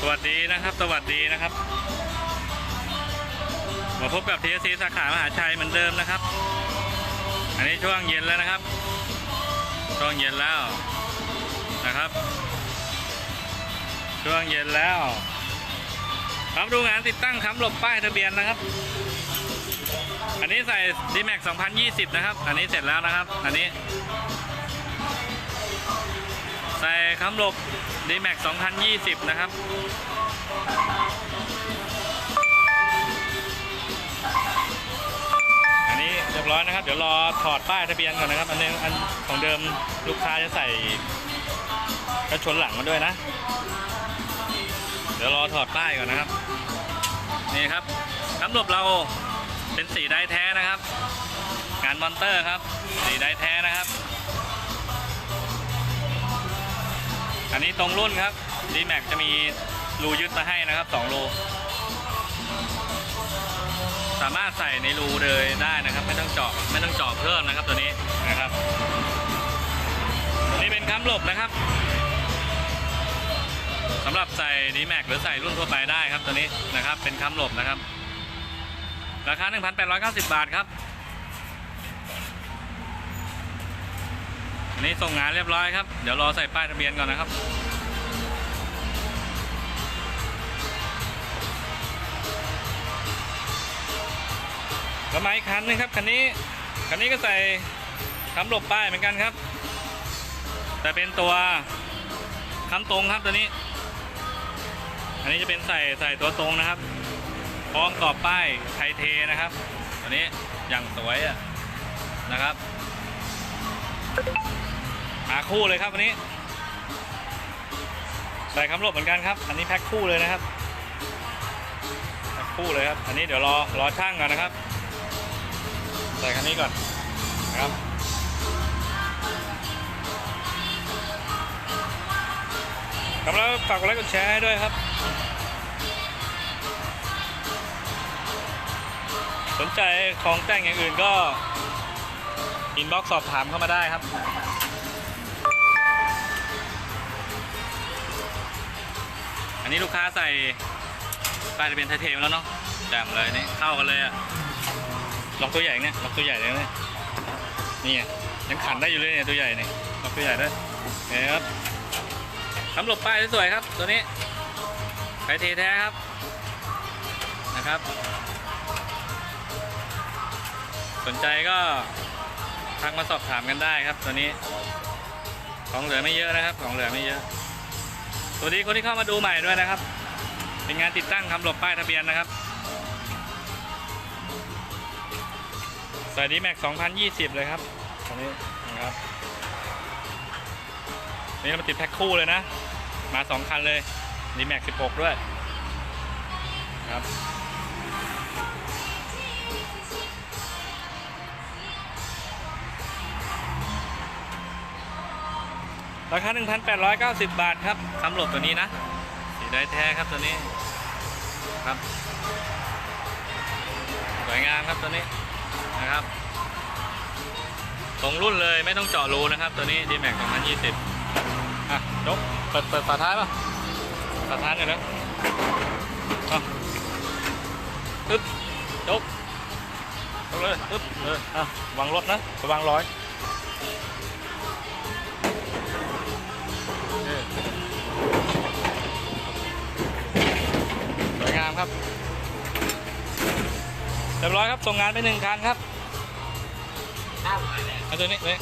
สวัสดีนะครับ สวัสดีนะครับ มาพบกับ TSC สาขามหาชัยเหมือนเดิมนะครับ อันนี้ช่วงเย็นแล้วนะครับ ช่วงเย็นแล้วนะครับ ช่วงเย็นแล้ว ครับดูงานติดตั้งค้ำหลบป้ายทะเบียนนะครับ อันนี้ใส่ D-Max 2020 นะครับ อันนี้เสร็จแล้วนะครับ อันนี้ คำหลบ D-Max 2020 นะครับ อันนี้เรียบร้อยนะครับ เดี๋ยวรอถอดป้ายทะเบียนก่อนนะครับ อันนี้อันของเดิมลูกค้าจะใส่กระชนหลังมาด้วยนะ เดี๋ยวรอถอดป้ายก่อนนะครับ นี่ครับน้ำหลบเราเป็นสีได้แท้นะครับ งานมอนเตอร์ครับ สีได้แท้นะครับ อันนี้ตรงรุ่นครับ d m a x จะมีรูยึดมาให้นะครับ2รูสามารถใส่ในรูเลยได้นะครับ ไม่ต้องเจาะไม่ต้องเจาะเพิ่มนะครับตัวนี้นะครับนี่เป็นค้ำหลบนะครับสำหรับใส่ d m a x หรือใส่รุ่นทั่วไปได้ครับตัวนี้นะครับ เป็นค้ำหลบนะครับ ราคา 1,890 บาทครับ อันนี้ส่งงานเรียบร้อยครับ เดี๋ยวรอใส่ป้ายทะเบียนก่อนนะครับแล้วมาอีกคันนึงครับคันนี้คันนี้ก็ใส่คำหลบป้ายเหมือนกันครับ แต่เป็นตัวคำตรงครับตัวนี้ อันนี้จะเป็นใส่ใส่ตัวตรงนะครับพร้อมกรอบป้ายไทเทนะครับตัวนี้อย่างสวยอะนะครับ หาคู่เลยครับวันนี้ ใส่คำหลบเหมือนกันครับ อันนี้แพ็คคู่เลยนะครับแพ็คคู่เลยครับ อันนี้เดี๋ยวรอรอช่างก่อนนะครับ ใส่คันนี้ก่อนนะครับครับแล้วฝากกดไลค์กดแชร์ให้ด้วยครับ สนใจของแต่งอย่างอื่นก็อินบ็อกซ์สอบถามเข้ามาได้ครับ นนี้ลูกค้าใส่ป้ายทะเบียนไทเทมแล้วเนาะแจ่มเลยนี่เข้ากันเลยอะล็อกตัวใหญ่เนี่ยล็อกตัวใหญ่เลยเนี่ยนี่ไงยังขันได้อยู่เลยเนี่ยตัวใหญ่เนี่ยล็อกตัวใหญ่ด้วยนี่ครับทำหลบป้ายสวยๆครับ ตัวนี้ไทเทแท้ครับนะครับ สนใจก็ทักมาสอบถามกันได้ครับ ตัวนี้ ของเหลือไม่เยอะนะครับ ของเหลือไม่เยอะ สวัสดีคนที่เข้ามาดูใหม่ด้วยนะครับ เป็นงานติดตั้งคำหลบป้ายทะเบียนนะครับใส่ดีแม็ก2020 เลยครับตอนนี้นะครับนี่เรามาติดแพ็คคู่เลยนะ มาสองคันเลยดีแม็ก16 ด้วยครับ ราคา 1,890 บาทครับคำหลบตัวนี้นะ สีได้แท้ครับตัวนี้ครับ สวยงามครับตัวนี้นะครับตรงรุ่นเลยไม่ต้องเจาะรูนะครับ ตัวนี้ D-Max 2020อะยกเปิดเปิดฝาท้ายป่ะฝาท้ายหน่ยนะอึ๊บยกยกเลยอึ๊บเอออะวางรถนะระวังร้อย ครับเรียบร้อยครับส่งงานไปหนึ่งคันครับเอาตัวนี้เลย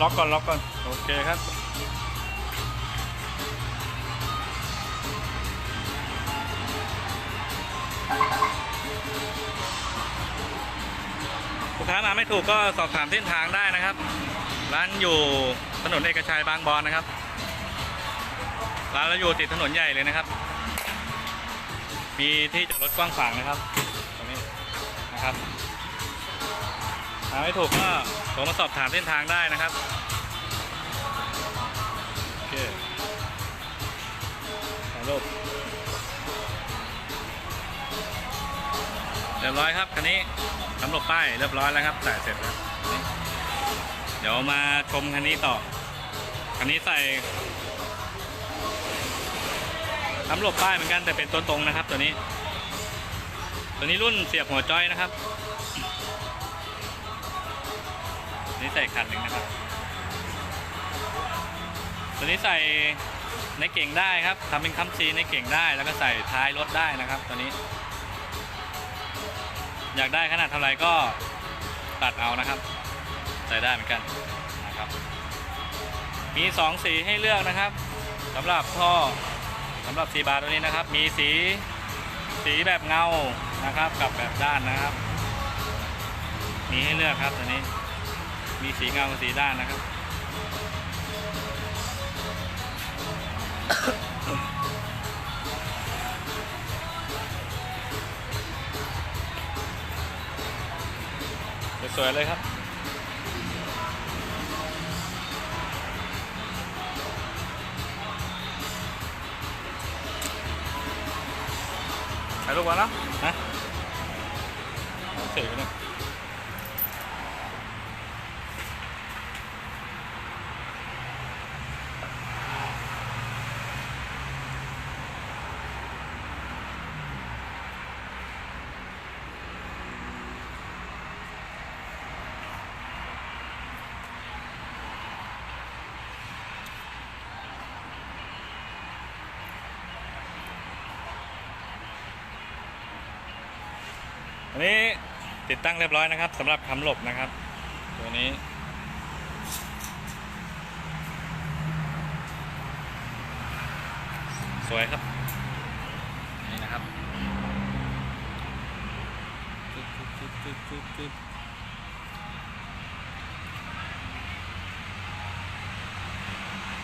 ล็อกก่อนล็อกก่อนโอเคครับลูกค้ามาไม่ถูกก็สอบถามเส้นทางได้นะครับ ร้านอยู่ถนนเอกชัยบางบอนนะครับ ร้านเราอยู่ติดถนนใหญ่เลยนะครับ มีที่จอดรถกว้างขวางนะครับ ตรงนี้นะครับหาไม่ถูกก็โทรมาสอบถามเส้นทางได้นะครับโอเคถ่ายรูปเรียบร้อยครับคันนี้สำหรับป้ายเรียบร้อยแล้วครับแต่เสร็จแล้วเดี๋ยวมาชมคันนี้ต่อ คันนี้ใส่ ทำหลบป้ายเหมือนกันแต่เป็นตัวตรงนะครับตัวนี้ ตัวนี้รุ่นเสียบหัวจอยนะครับ นี่ใส่คันหนึ่งนะครับ ตัวนี้ใส่ในเก่งได้ครับทำเป็นคัมซีในเก่งได้แล้วก็ใส่ท้ายรถได้นะครับ ตัวนี้ อยากได้ขนาดเท่าไหร่ก็ตัดเอานะครับ ใส่ได้เหมือนกันนะครับ มี 2 สีให้เลือกนะครับสำหรับท่อ สำหรับสีบาร์ตัวนี้นะครับ มีสีสีแบบเงานะครับ กับแบบด้านนะครับ มีให้เลือกครับตัวนี้ มีสีเงากับสีด้านนะครับสวยเลยครับ ถ่ายรูปก่อนเนอะฮะเสร็จแล้วเนี่ อันนี้ติดตั้งเรียบร้อยนะครับสำหรับคำหลบนะครับ ตัวนี้ สวยครับ นี่นะครับจุดจุดจุดจุดจุดจุด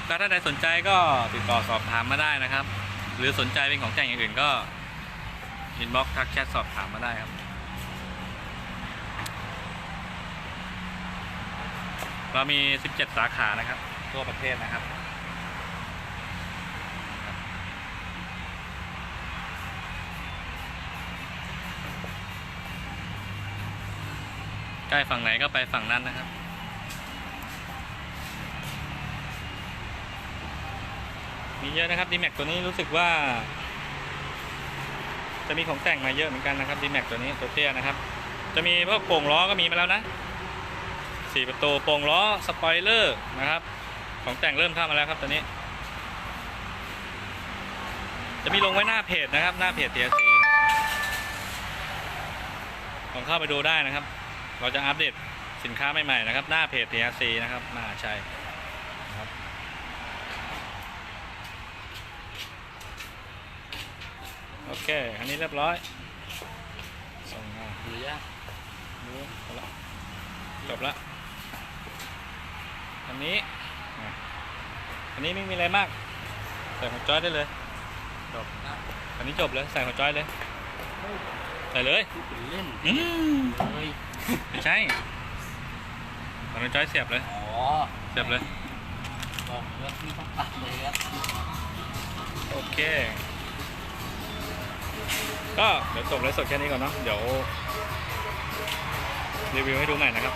ก็ถ้าใครสนใจก็ติดต่อสอบถามมาได้นะครับ หรือสนใจเป็นของแต่งอย่างอื่นก็อินบ็อกทักแชทสอบถามมาได้ครับ เรามี 17 สาขานะครับ ทั่วประเทศนะครับ ใกล้ฝั่งไหนก็ไปฝั่งนั้นนะครับมีเยอะนะครับ d m a x ตัวนี้รู้สึกว่า จะมีของแต่งมาเยอะเหมือนกันนะครับ d m a x ตัวนี้ตัวเตี้ยนะครับ จะมีพวกโป่งล้อก็มีมาแล้วนะ สี่ประตูโป่งล้อสปอยเลอร์นะครับ ของแต่งเริ่มเข้ามาแล้วครับตัวนี้ จะมีลงไว้หน้าเพจนะครับ หน้าเพจ TRC ลองเข้าไปดูได้นะครับ เราจะอัปเดตสินค้าใหม่ๆนะครับ หน้าเพจ TRC นะครับน่าใช่ครับโอเค อันนี้เรียบร้อยส่งมาหรือยากดูจบละจบละ อันนี้อะอันนี้ไม่มีอะไรมาก ใส่หัวจอยได้เลย จบ อันนี้จบเลย ใส่หัวจอยเลย ใส่เลยพูดเป็นเล่นอืมเลยไม่ใช่ใส่หัวจอยเสียบเลย อ๋อ เสียบเลยบอกแล้วที่ต้องตัดเลยครับโอเค ก็เดี๋ยวจบเลยสดแค่นี้ก่อนเนาะ เดี๋ยวรีวิวให้ดูใหม่นะครับ